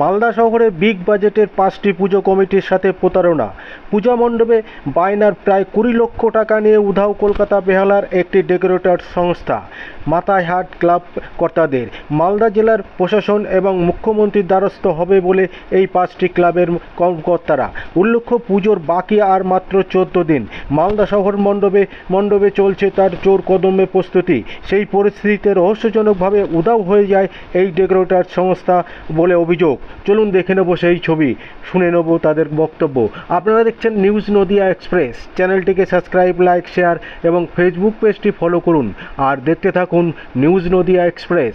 মালদা শহরে বিগ বাজেটের পাঁচটি পুজো কমিটির সাথে প্রতারণা। পূজা মণ্ডপে বায়নার প্রায় কুড়ি লক্ষ টাকা নিয়ে উধাও কলকাতা বেহালার একটি ডেকোরেটর সংস্থা, মাথায় হাট ক্লাব কর্তাদের। মালদা জেলার প্রশাসন এবং মুখ্যমন্ত্রীর দ্বারস্থ হবে বলে এই পাঁচটি ক্লাবের কর্মকর্তারা। উল্লেখ্য, পুজোর বাকি আর মাত্র চোদ্দ দিন। মালদা শহর মণ্ডপে মণ্ডপে চলছে তার জোর কদমে প্রস্তুতি। সেই পরিস্থিতিতে রহস্যজনকভাবে উধাও হয়ে যায় এই ডেকোরেটর সংস্থা বলে অভিযোগ। চলুন দেখে নেব সেই ছবি, শুনে নেব তাদের বক্তব্য। আপনারা দেখছেন নিউজ নদিয়া এক্সপ্রেস। চ্যানেলটিকে সাবস্ক্রাইব, লাইক, শেয়ার এবং ফেসবুক পেজটি ফলো করুন। আর দেখতে থাকুন নিউজ নদিয়া এক্সপ্রেস।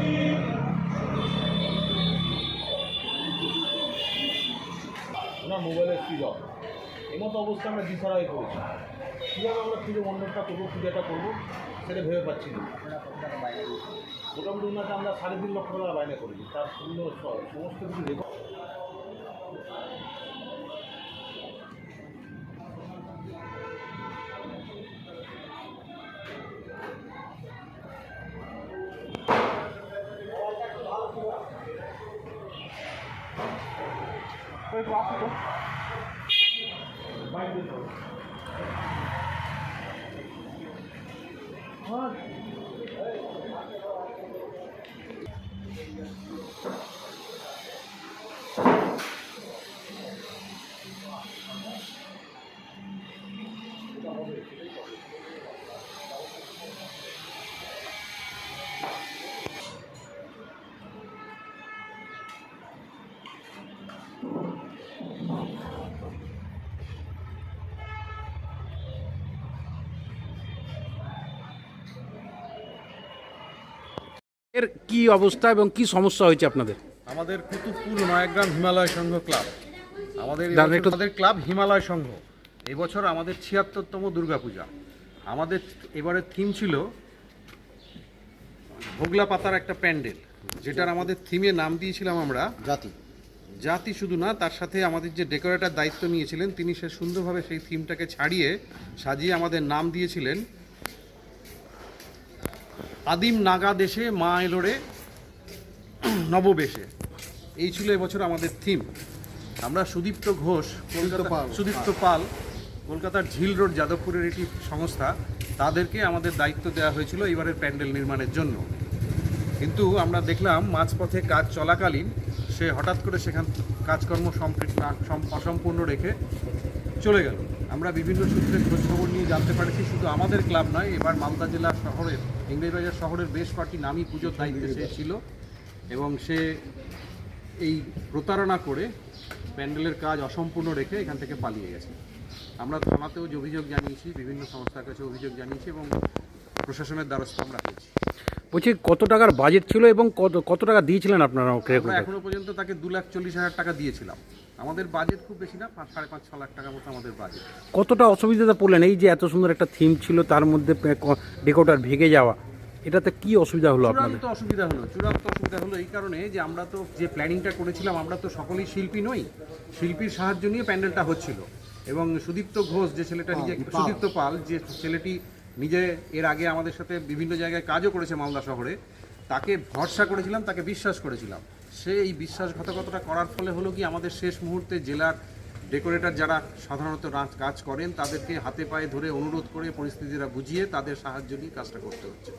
মোবাইলের সুইচ অফ এমতো অবস্থা আমরা দিশারা পড়েছি। কীভাবে আমরা পুজো মণ্ডপটা করব, পূজাটা করব, সেটা ভেবে পাচ্ছি না। মোটামুটি ওনাকে আমরা সাড়ে তিন লক্ষ টাকা বাইরে করেছি। তার সুন্দর স- সমস্ত কিছু রেকর্ড এর কি অবস্থা এবং কি সমস্যা হয়েছে আপনাদের? আমাদের কুতুবপুর নয়াগ্রাম হিমালয় সংঘ ক্লাব। আমাদের আমাদের ক্লাব হিমালয় সংঘ। এবছর আমাদের ছিয়াত্তরতম দুর্গাপূজা। আমাদের এবারের থিম ছিল ভোগলা পাতার একটা প্যান্ডেল যেটার আমাদের থিমে নাম দিয়েছিলাম আমরা। জাতি। জাতি শুধু না তার সাথে আমাদের যে ডেকোরেটার দায়িত্ব নিয়েছিলেন তিনি সে সুন্দরভাবে সেই থিমটাকে ছাড়িয়ে সাজিয়ে আমাদের নাম দিয়েছিলেন। আদিম নাগা দেশে মা এলোরে নববেশে। এই ছিল এবছর আমাদের থিম আমরা সুদীপ্ত ঘোষ কলকাতা সুদীপ্ত পাল কলকাতার ঝিল রোড যাদবপুরের একটি সংস্থা তাদেরকে আমাদের দায়িত্ব দেওয়া হয়েছিল এবারের প্যান্ডেল নির্মাণের জন্য। কিন্তু আমরা দেখলাম মাঝপথে কাজ চলাকালীন সে হঠাৎ করে সেখান কাজকর্ম সম্পৃক্ত অসম্পূর্ণ রেখে চলে গেল। আমরা বিভিন্ন সূত্রে খোঁজখবর নিয়ে জানতে পারছি, শুধু আমাদের ক্লাব নয়, এবার মালদা জেলা শহরের ইংরেজবাজার শহরের বেশ কয়েকটি নামী পুজোর দায়িত্বে সে ছিল এবং সে এই প্রতারণা করে প্যান্ডেলের কাজ অসম্পূর্ণ রেখে এখান থেকে পালিয়ে গেছে। আমরা থানাতেও অভিযোগ জানিয়েছি, বিভিন্ন সংস্থার কাছে অভিযোগ জানিয়েছি এবং প্রশাসনের দ্বারস্থ আমরা হয়েছি। বলছি কত টাকার বাজেট ছিল এবং কত কত টাকা দিয়েছিলেন আপনারা আমরা ক্রেকোটার এখনও পর্যন্ত তাকে দু লাখ চল্লিশ হাজার টাকা দিয়েছিলাম। আমাদের বাজেট খুব বেশি না পাঁচ সাড়ে পাঁচ ছ লাখ টাকা মতো আমাদের বাজেট কতটা অসুবিধাতে পড়লেন? এই যে এত সুন্দর একটা থিম ছিল তার মধ্যে ডেকোটার ভেঙে যাওয়া এটাতে কি অসুবিধা হলো আপনাদের? চূড়ান্ত অসুবিধা হলো চূড়ান্ত অসুবিধা হলো এই কারণে যে আমরা তো যে প্ল্যানিংটা করেছিলাম আমরা তো সকলেই শিল্পী নই। শিল্পীর সাহায্য নিয়ে প্যান্ডেলটা হচ্ছিল। এবং সুদীপ্ত ঘোষ যে ছেলেটা নিজে সুদীপ্ত পাল যে ছেলেটি নিজে এর আগে আমাদের সাথে বিভিন্ন জায়গায় কাজও করেছে মালদা শহরে। তাকে ভরসা করেছিলাম তাকে বিশ্বাস করেছিলাম। সে এই বিশ্বাসঘাতকতাটা করার ফলে হলো কি আমাদের শেষ মুহূর্তে জেলার ডেকোরেটর যারা সাধারণত কাজ করেন তাদেরকে হাতে পায়ে ধরে অনুরোধ করে পরিস্থিতিটা বুঝিয়ে তাদের সাহায্য নিয়ে কাজটা করতে হচ্ছে।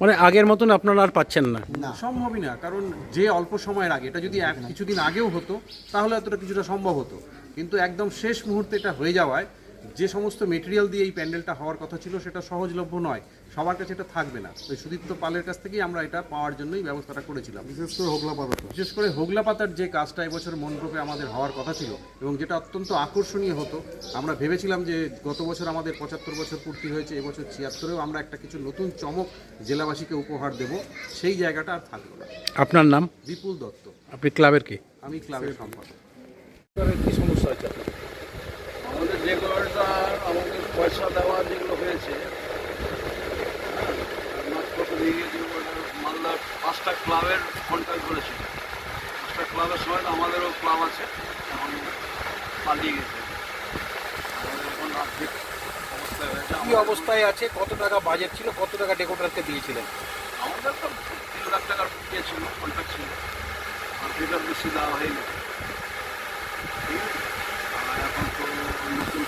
মানে আগের মতন আপনারা আর পাচ্ছেন না? সম্ভবই না কারণ যে অল্প সময়ের আগে এটা যদি এক কিছুদিন আগেও হতো তাহলে এতটা কিছুটা সম্ভব হতো। কিন্তু একদম শেষ মুহূর্তে এটা হয়ে যাওয়ায় যে সমস্ত মেটেরিয়াল দিয়ে এই প্যান্ডেলটা হওয়ার কথা ছিল সেটা সহজলভ্য নয়। সবার কাছে এটা থাকবে না। ওই সুদীপ্ত পালের কাছ থেকেই আমরা এটা পাওয়ার জন্যই ব্যবস্থাটা করেছিলাম। বিশেষ করে হোগলা পাতা বিশেষ করে হোগলা পাতার যে কাজটা এবছর মণ্ডপে আমাদের হওয়ার কথা ছিল এবং যেটা অত্যন্ত আকর্ষণীয় হতো আমরা ভেবেছিলাম যে গত বছর আমাদের পঁচাত্তর বছর পূর্তি হয়েছে এবছর ছিয়াত্তরেও আমরা একটা কিছু নতুন চমক জেলাবাসীকে উপহার দেব সেই জায়গাটা আর থাকল না। আপনার নাম? বিপুল দত্ত। আপনি ক্লাবের কে? আমি ক্লাবের সম্পাদক। কি সমস্যা হচ্ছে আমাদের যেগুলোটা আমাদের পয়সা দেওয়া যেগুলো হয়েছে যেগুলো মালদার পাঁচটা ক্লাবের কন্ট্যাক্ট করেছিল পাঁচটা ক্লাবের সময় আমাদেরও ক্লাব আছে এখন পালিয়ে গেছে। এখন আর্থিক অবস্থায় হয়েছে। কি অবস্থায় আছে? কত টাকা বাজেট ছিল? কত টাকা ডেকোটারকে দিয়েছিলেন? আমাদের তো তিন লাখ টাকার ইয়ে ছিল কন্ট্যাক্ট ছিল। আর সেটার বেশি দেওয়া হয়নি ঠিক আছে? আর এখন তো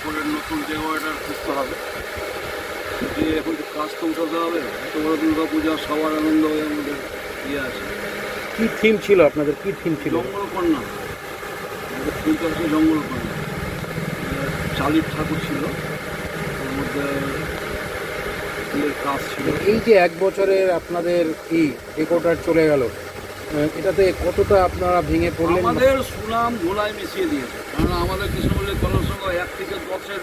নতুন করে নতুন যে অর্ডার খুঁজতে হবে যে এখন তো কাজ তো উঠাতে হবে এত বড় দুর্গা পূজা সবার আনন্দ হয়ে আমাদের ইয়ে আছে। কি থিম ছিল আপনাদের? কি থিম ছিল? জঙ্গলকন্যা। আমাদের থিমটা হচ্ছে জঙ্গলকন্যা। চালির ঠাকুর ছিল। ওর মধ্যে কাজ ছিল। এই যে এক বছরের আপনাদের কি ডেকোটার চলে গেল এটাতে কতটা আপনারা ভেঙে পড়লেন? আমাদের সুনাম ধুলায় মিশিয়ে দিয়েছে। কারণ আমাদের কৃষ্ণপল্লী কলসঙ্গ এক থেকে দশের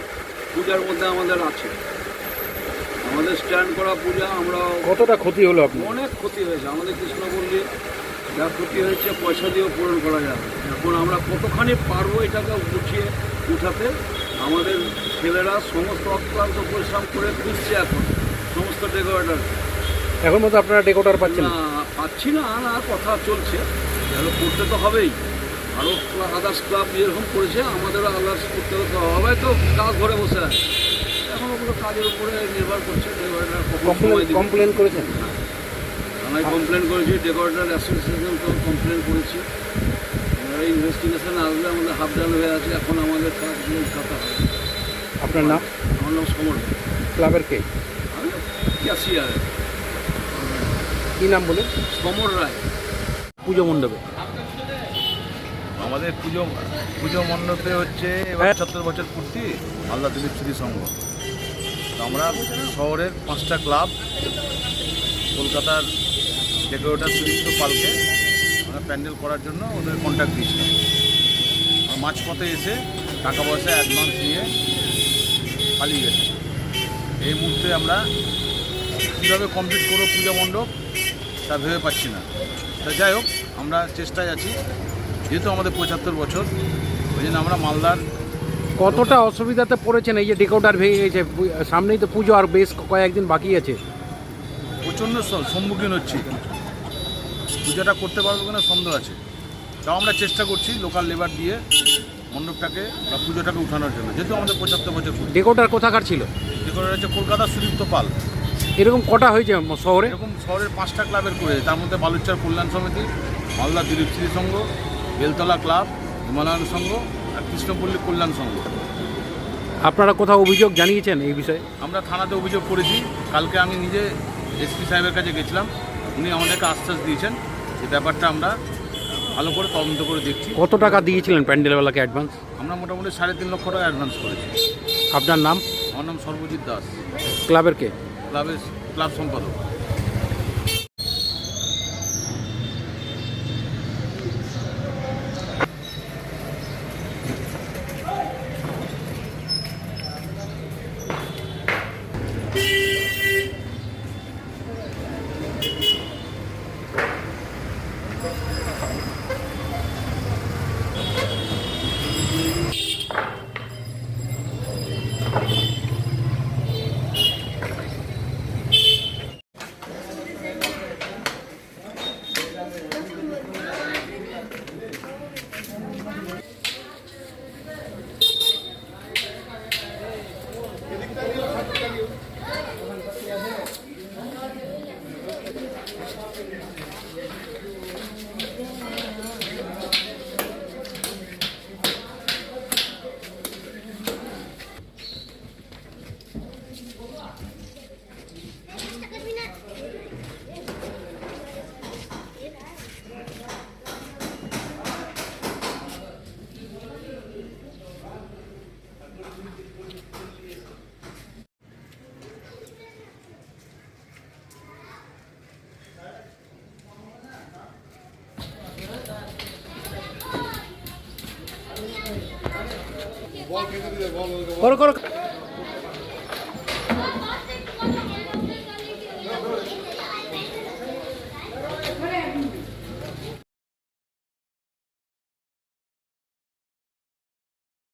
পূজার মধ্যে আমাদের আছে। আমাদের স্ট্যান্ড করা পূজা আমরা কতটা ক্ষতি হলো আপনার? অনেক ক্ষতি হয়েছে। আমাদের কৃষ্ণপল্লী যা ক্ষতি হয়েছে পয়সা দিয়েও পূরণ করা যাবে। এখন আমরা কতখানি পারব এটাকে গুছিয়ে উঠাতে? আমাদের ছেলেরা সমস্ত অক্লান্ত পরিশ্রম করে খুঁজছে এখন। সমস্ত ডেকোরেটার এখন মতো আপনারা ডেকোটার পাচ্ছেন না? পাচ্ছি না না কথা চলছে। এগুলো করতে তো হবেই। আরও আদার্স ক্লাব যেরকম করেছে আমাদেরও আদার্স করতে হবে তো কাজ ঘরে বসে আছে। এখন ওগুলো কাজের উপরে নির্ভর করছে কমপ্লেন করেছেন? থানায় কমপ্লেন করেছি ডেকোরেটার অ্যাসোসিয়েশন তো কমপ্লেন করেছি। ইনভেস্টিগেশন আসলে আমাদের হাফ ডাল হয়ে আছে এখন আমাদের কাজগুলো উঠাতে হবে। আপনার নাম? আমার নাম সমর। ক্লাবের কে? আমি ক্যাশিয়ার। কি নাম বলে সমর রায়। পুজো মণ্ডপে। আমাদের পুজো পুজো মণ্ডপে হচ্ছে এবার সত্তর বছর পূর্তি মালদা দিলীপ স্মৃতি সংঘ। তো আমরা শহরের পাঁচটা ক্লাব কলকাতার ডেকোরেটার সুদীপ্ত পালকে আমরা প্যান্ডেল করার জন্য ওদের কন্ট্যাক্ট দিয়েছিলাম। আর মাঝপথে এসে টাকা পয়সা অ্যাডভান্স নিয়ে পালিয়ে গেছে। এই মুহূর্তে আমরা কীভাবে কমপ্লিট করব পূজা মণ্ডপ? তা ভেবে পাচ্ছি না। তা যাই হোক আমরা চেষ্টায় আছি যেহেতু আমাদের পঁচাত্তর বছর ওই জন্য আমরা মালদার কতটা অসুবিধাতে পড়েছেন? এই যে ডেকোটার ভেঙে গেছে সামনেই তো পুজো আর বেশ কয়েকদিন বাকি আছে। প্রচণ্ড সম্মুখীন হচ্ছি। পুজোটা করতে পারব কিনা সন্দেহ আছে। তাও আমরা চেষ্টা করছি লোকাল লেবার দিয়ে মণ্ডপটাকে বা পুজোটাকে উঠানোর জন্য যেহেতু আমাদের পঁচাত্তর বছর ডেকোটার কোথাকার ছিল? ডেকোরেট হচ্ছে কলকাতা সুদীপ্ত পাল। এরকম কটা হয়েছে শহরে? এরকম শহরের পাঁচটা ক্লাবের করে তার মধ্যে বালুচার কল্যাণ সমিতি মালদা দিলীপ শ্রী সংঘ বেলতলা ক্লাব হিমালয়ান সংঘ আর কৃষ্ণপল্লী কল্যাণ সংঘ। আপনারা কোথাও অভিযোগ জানিয়েছেন এই বিষয়ে? আমরা থানাতে অভিযোগ করেছি। কালকে আমি নিজে এসপি সাহেবের কাছে গেছিলাম। উনি আমাদেরকে আশ্বাস দিয়েছেন যে ব্যাপারটা আমরা ভালো করে তদন্ত করে দেখছি। কত টাকা দিয়েছিলেন প্যান্ডেলওয়ালাকে অ্যাডভান্স আমরা মোটামুটি সাড়ে তিন লক্ষ টাকা অ্যাডভান্স করেছি। আপনার নাম? আমার নাম সর্বজিৎ দাস। ক্লাবের কে? ক্লাবের ক্লাব সম্পাদক করো করো।